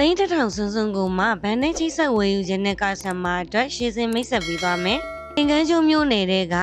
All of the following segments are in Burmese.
သိန်းတစ်ထောင်စွန်းစွန်းကိုမှဗန်နဲ့ချိတ်ဆက်ဝယ်ယူခြင်းနဲ့ကဆမ်မာအတွက်ရှေ့စဉ်မိတ်ဆက်ပေးသွားမယ်။ သင်္ကန်းကျွန်းမြို့နယ်တဲက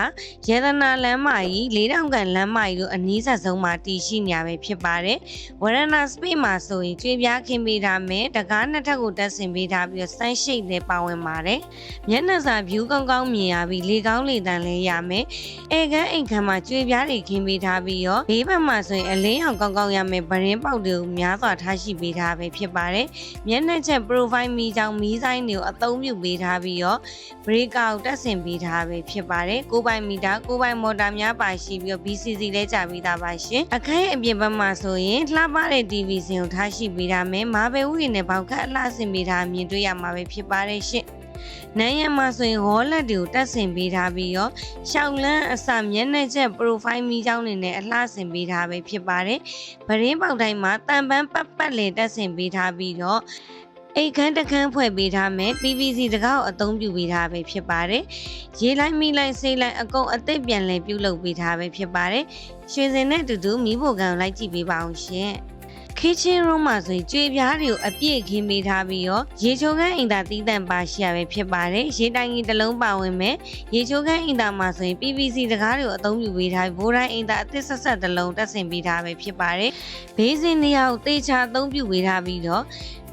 ရေသနာလမ်းမကြီး၄တောင်ကန်လမ်းမကြီးတို့အနီးဆက်ဆုံးမှာတည်ရှိနေရပဲဖြစ်ပါတယ်။ဝရဏစပိတ်မှာဆိုရင်ကျွေးပြားခင်းပေးထားမယ်။တကားနှစ်ထပ်ကိုတက်ဆင်ပေးထားပြီးတော့စမ်းရှိတ်လည်းပါဝင်ပါတယ်။မျက်နှာစာ view ကောင်းကောင်းမြင်ရပြီးလေကောင်းလေတန်လည်းရမယ်။အဲကန်းအိမ်ခမ်းမှာကျွေးပြားတွေခင်းပေးထားပြီးတော့ဘေးဘက်မှာဆိုရင်အလင်းအောင်ကောင်းကောင်းရမယ်ဗရင်ပေါက်တွေကိုများစွာထားရှိပေးထားပဲဖြစ်ပါတယ်။မျက်နှာချက် profile မီကြောင်မီးဆိုင်တွေကိုအသုံးပြုပေးထားပြီးတော့ break out တက်ဆင်ပေးထားပဲဖြစ်ပါတယ်။9ပိုင်မီတာ9ပိုင်မော်တာများပါရှိပြီးတော့ BCC လည်းကြာပြီးသားပါရှင်။အခန်းရဲ့အပြင်ဘက်မှာဆိုရင်လှပတဲ့ TV စင်ကိုထားရှိပေးထားမယ်။မာဘယ်ဥယျာဉ်နဲ့ပေါက်ခတ်အလှဆင်ပေးထားမြင်တွေ့ရမှာပဲဖြစ်ပါတယ်ရှင်။နန်းရံမှာဆိုရင်ဟောလက်တွေကိုတက်ဆင်ပေးထားပြီးတော့ရှောက်လန်းအစမျက်နှာချက် profile မီကြောင်းနေနဲ့အလှဆင်ပေးထားပဲဖြစ်ပါတယ်။ဗရင်းပေါက်တိုင်းမှာတန်ပန်းပတ်ပတ်လည်တက်ဆင်ပေးထားပြီးတော့ အိတ်ခမ်းတစ်ခမ်းဖွဲ့ပေးထားမယ် PVC တကားကိုအသုံးပြုပေးထားပဲဖြစ်ပါတယ်။ရေလိုက်မိလိုက်ဆေးလိုက်အကုန်အသစ်ပြန်လည်ပြုလုပ်ပေးထားပဲဖြစ်ပါတယ်။ရွှေစင်နဲ့အတူတူမိဖို့ကံကိုလိုက်ကြည့်ပေးပါအောင်ရှင်။ kitchen room မှာဆိုရင်ကြွေပြားတွေကိုအပြည့်ခင်းပေးထားပြီးတော့ရေချိုခန်းအင်တာတီးတန့်ပါရှိရပဲဖြစ်ပါတယ်ရေတိုင်ကြီးတစ်လုံးပါဝင်မယ်ရေချိုခန်းအင်တာမှာဆိုရင် PVC တကားတွေကိုအသုံးပြုပေးထားပြီးဘိုးတိုင်းအင်တာအသစ်ဆက်ဆက်တစ်လုံးတက်ဆင်ပေးထားပဲဖြစ်ပါတယ်ဘေးစင်နေရာကိုတေချာအသုံးပြုပေးထားပြီးတော့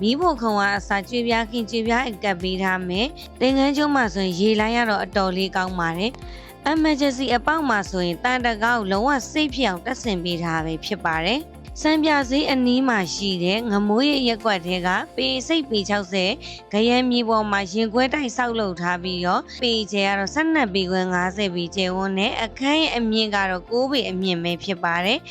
မီးဖို့ခုံကအစာကြွေပြားခင်းကြွေပြားအကပ်ပေးထားမယ်သင်္ကန်းကျွန်းမှာဆိုရင်ရေလိုင်းရတော့အတော်လေးကောင်းပါတယ် emergency အပေါက်မှာဆိုရင်တန်တကားကိုလုံးဝစိတ်ဖြစ်အောင်တက်ဆင်ပေးထားပဲဖြစ်ပါတယ်။ စံပြဈေးအနီးမှာရှိတဲ့ငမိုးရရက်ကွက်ထဲကပေစိတ်ပေ60ဂရမ်းမြေပေါ်မှာရင်ခွဲတိုက်ဆောက်လုပ်ထားပြီးတော့ပေကျဲကတော့12ပေခွဲ50ပေကျဲဝန်းနဲ့အခန်းရဲ့အမြင့်ကတော့6ပေအမြင့်ပဲဖြစ်ပါတယ်။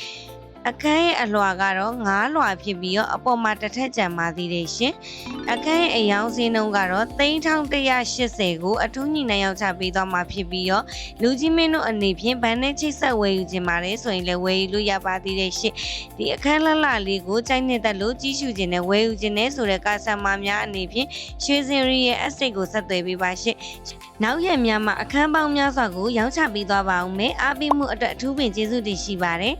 အခန်းရဲ့အလွှာကတော့9လွှာဖြစ်ပြီးတော့အပေါ်မှာတစ်ထက်ကျန်ပါသေးတယ်ရှင်။အခန်းရဲ့အယောင်စင်းနှုန်းကတော့3180ကိုအထူးညီနိုင်ရောက်ချပေးသွားမှာဖြစ်ပြီးတော့လူကြီးမင်းတို့အနေဖြင့်ဗန်နဲ့ချိတ်ဆက်ဝယ်ယူခြင်းပါတယ်ဆိုရင်လည်းဝယ်ယူလို့ရပါသေးတယ်ရှင့်ဒီအခန်းလှလှလေးကိုကြိုက်နေတဲ့လို့ကြီးစုခြင်းနဲ့ဝယ်ယူခြင်းနဲ့ဆိုတဲ့ကာဆာမာများအနေဖြင့်ရွှေစင်ရီရဲ့ estate ကိုဆက်သွယ်ပေးပါရှင့်နောက်ရက်များမှာအခန်းပေါင်းများစွာကိုရောင်းချပေးသွားပါအောင်မယ်အားပေးမှုအတွက်အထူးပင်ကျေးဇူးတင်ရှိပါတယ်